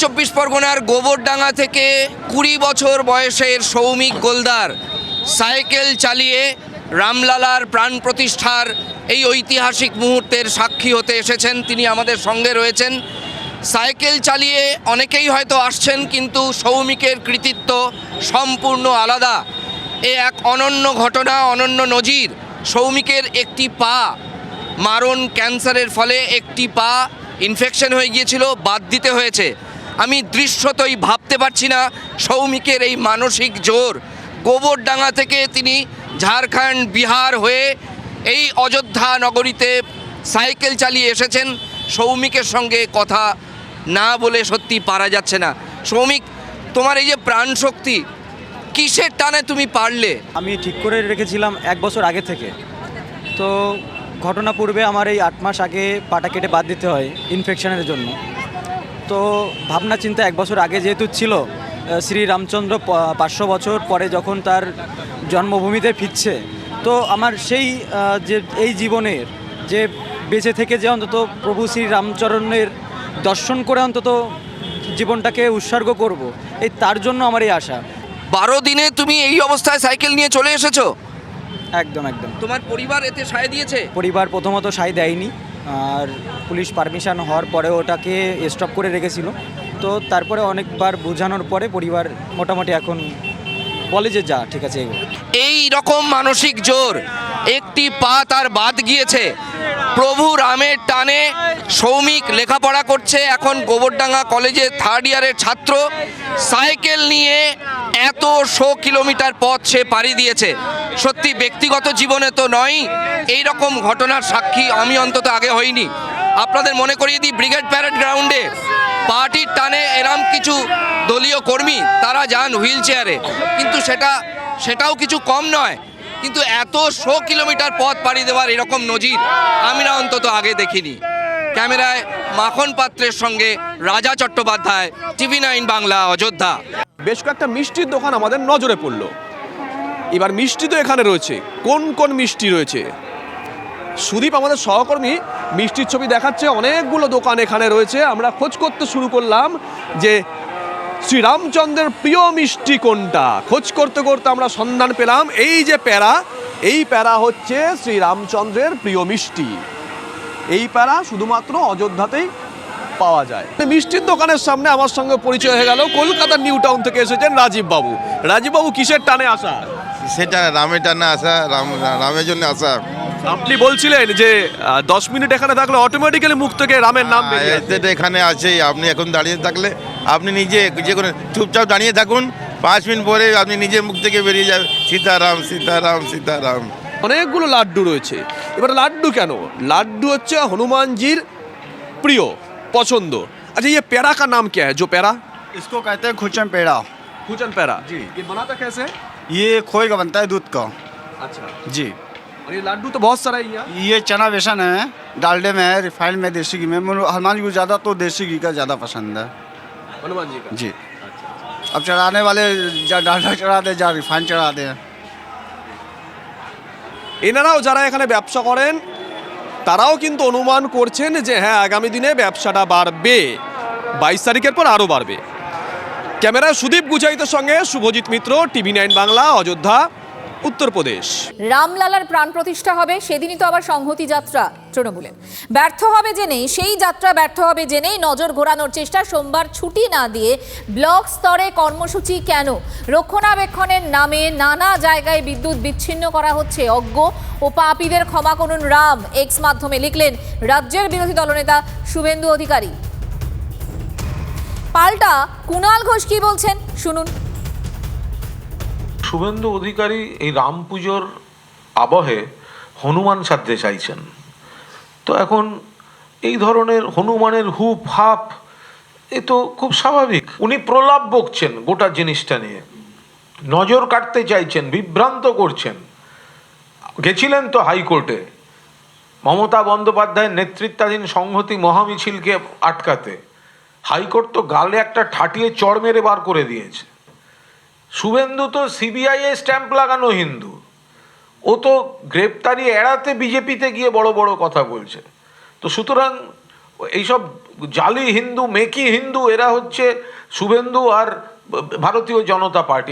চব্বিশ পরগনার গোবরডাঙ্গা থেকে কুড়ি বছর বয়সের সৌমিক গোলদার সাইকেল চালিয়ে রামলালার প্রাণ প্রতিষ্ঠার এই ঐতিহাসিক মুহূর্তের সাক্ষী হতে এসেছেন। তিনি আমাদের সঙ্গে রয়েছেন। সাইকেল চালিয়ে অনেকেই হয়তো আসছেন, কিন্তু সৌমিকের কৃতিত্ব সম্পূর্ণ আলাদা। এ এক অনন্য ঘটনা, অনন্য নজির। সৌমিকের একটি পা মারণ ক্যান্সারের ফলে একটি পা ইনফেকশন হয়ে গিয়েছিল, বাদ দিতে হয়েছে। আমি দৃশ্যতই ভাবতে পারছি না সৌমিকের এই মানসিক জোর। গোবরডাঙ্গা থেকে তিনি ঝাড়খণ্ড, বিহার হয়ে এই অযোধ্যা নগরীতে সাইকেল চালিয়ে এসেছেন। সৌমিকের সঙ্গে কথা না বলে সত্যি পারা যাচ্ছে না। সৌমিক, তোমার এই যে প্রাণ শক্তি কিসের টানে তুমি পারলে? আমি ঠিক করে রেখেছিলাম এক বছর আগে থেকে। তো ঘটনা পূর্বে আমার এই আট মাস আগে পাটা কেটে বাদ দিতে হয় ইনফেকশনের জন্য। তো ভাবনা চিন্তা এক বছর আগে যেহেতু ছিল শ্রী রামচন্দ্র পাঁচশো বছর পরে যখন তার জন্মভূমিতে ফিরছে তো আমার সেই যে এই জীবনের যে বেঁচে থেকে যে অন্তত প্রভু শ্রী রামচরণের দর্শন করে অন্তত জীবনটাকে উৎসর্গ করব এই তার জন্য আমার এই আশা। বারো দিনে তুমি এই অবস্থায় সাইকেল নিয়ে চলে এসেছ? একদম একদম। তোমার পরিবার এতে সায় দিয়েছে? পরিবার প্রথমত সায় দেয়নি আর পুলিশ পারমিশন হওয়ার পরে ওটাকে স্টপ করে রেখেছিল। তো তারপরে অনেকবার বোঝানোর পরে পরিবার মোটামুটি এখন বলে যে, যা, ঠিক আছে এই রকম মানসিক জোর একটি পা তার বাদ গিয়েছে। প্রভু রামের টানে সৌমিক লেখাপড়া করছে। এখন গোবরডাঙ্গা কলেজে থার্ড ইয়ারের ছাত্র। সাইকেল নিয়ে এত শো কিলোমিটার পথ সে পাড়ি দিয়েছে। সত্যি ব্যক্তিগত জীবনে তো নয় এই রকম ঘটনার সাক্ষী আমি অন্তত আগে হইনি। আপনাদের মনে করিয়ে দিই, ব্রিগেড প্যারেড গ্রাউন্ডে পার্টির টানে এরম কিছু দলীয় কর্মী, তারা যান হুইল চেয়ারে কিন্তু সেটা, সেটাও কিছু কম নয়, কিন্তু এত শো কিলোমিটার পথ পাড়ি দেওয়ার এরকম নজির আমরা অন্তত আগে দেখিনি। ক্যামেরায় মাখন পাত্রের সঙ্গে রাজা চট্টোপাধ্যায়, টিভি নাইন বাংলা, অযোধ্যা। বেশ কয়েকটা মিষ্টির দোকান আমাদের নজরে পড়ল। এবার মিষ্টি তো এখানে রয়েছে। কোন কোন মিষ্টি রয়েছে? সুদীপ আমাদের সহকর্মী, মিষ্টির ছবি দেখাচ্ছে। অনেকগুলো দোকান এখানে রয়েছে। আমরা খোঁজ করতে শুরু করলাম যে শ্রীরামচন্দ্রের প্রিয় মিষ্টি কোনটা? খোঁজ করতে করতে আমরা সন্ধান পেলাম, এই যে প্যারা, এই প্যারা হচ্ছে শ্রীরামচন্দ্রের প্রিয় মিষ্টি। এই প্যারা শুধুমাত্র অযোধ্যাতেই পাওয়া যায়। মিষ্টির দোকানের সামনে আমার সঙ্গে পরিচয় হয়ে গেল। কলকাতার নিউ টাউন থেকে এসেছেন রাজীব বাবু। রাজীব বাবু কিসের টানে আসা? সেটা রামের টানে আসা রাম রামের জন্য আসা। আপনি বলছিলেন যে দশ মিনিট এখানে থাকলে অটোমেটিক্যালি মুখ থেকে রামের নাম এখানে আছে আপনি এখন দাঁড়িয়ে থাকলে আপনি নিজে যে কোনো চুপচাপ দাঁড়িয়ে থাকুন। পাঁচ মিনিট পরে আপনি নিজের মুখ থেকে বেরিয়ে যাবে। সীতারাম সীতারাম সীতারাম। অনেকগুলো লাড্ডু রয়েছে। এবার লাড্ডু কেন? লাড্ডু হচ্ছে হনুমানজির প্রিয়। পছন্দ আচ্ছা ये पेड़ा का नाम क्या है जो पेड़ा इसको कहते हैं खुचन पेड़ा खुचन पेड़ा जी। ये बनाता कैसे है ये खोए का बनता है दूध का अच्छा जी और ये लाड्डू तो बहुत सारा है यहाँ ये चना बेसन है डालडे में है रिफाइंड में देसी घी में मुझे- हनुमान जी को ज़्यादा तो देसी घी का ज़्यादा पसंद है हनुमान जी का जी अब चढ़ाने वाले जा डालडा चढ़ा दे जा रिफाइंड चढ़ा दे এনারাও যারা এখানে ব্যবসা করেন তারাও কিন্তু অনুমান করছেন যে হ্যাঁ আগামী দিনে ব্যবসাটা বাড়বে। বাইশ তারিখের পর আরও বাড়বে। ক্যামেরা সুদীপ গুজাইতের সঙ্গে শুভজিৎ মিত্র, টিভি নাইন বাংলা, অযোধ্যা। উত্তরপ্রদেশ। রামলালার প্রাণ প্রতিষ্ঠা হবে, সেদিনই তো আবার সংহতি যাত্রা তৃণমূলের। ব্যর্থ হবে জেনেই, সেই যাত্রা ব্যর্থ হবে জেনেই নজর ঘোরানোর চেষ্টা। সোমবার ছুটি না দিয়ে ব্লক স্তরে কর্মসূচি কেন? রক্ষণাবেক্ষণের নামে নানা জায়গায় বিদ্যুৎ বিচ্ছিন্ন করা হচ্ছে। অজ্ঞ ও পাপীদের ক্ষমা করুন রাম, এক্স মাধ্যমে লিখলেন রাজ্যের বিরোধী দলনেতা শুভেন্দু অধিকারী। পাল্টা কুণাল ঘোষ কি বলছেন? শুনুন। শুভেন্দু অধিকারী এই রাম পুজোর আবহে হনুমান সাধতে চাইছেন। তো এখন এই ধরনের হনুমানের হুপ, হাপ, এ তো খুব স্বাভাবিক। উনি প্রলাপ বকছেন গোটা জিনিসটা নিয়ে। নজর কাটতে চাইছেন, বিভ্রান্ত করছেন। গেছিলেন তো হাইকোর্টে। মমতা বন্দ্যোপাধ্যায়ের নেতৃত্বাধীন সংহতি মহামিছিলকে আটকাতে। হাইকোর্ট তো গালে একটা ঠাটিয়ে চড় মেরে বার করে দিয়েছে। শুভেন্দু তো সিবিআই স্ট্যাম্প লাগানো হিন্দু। ও তো গ্রেপ্তারি এড়াতে বিজেপিতে গিয়ে বড় বড় কথা বলছে। তো সুতরাং এইসব জালি হিন্দু, মেকি হিন্দু, এরা হচ্ছে শুভেন্দু আর ভারতীয় জনতা পার্টি।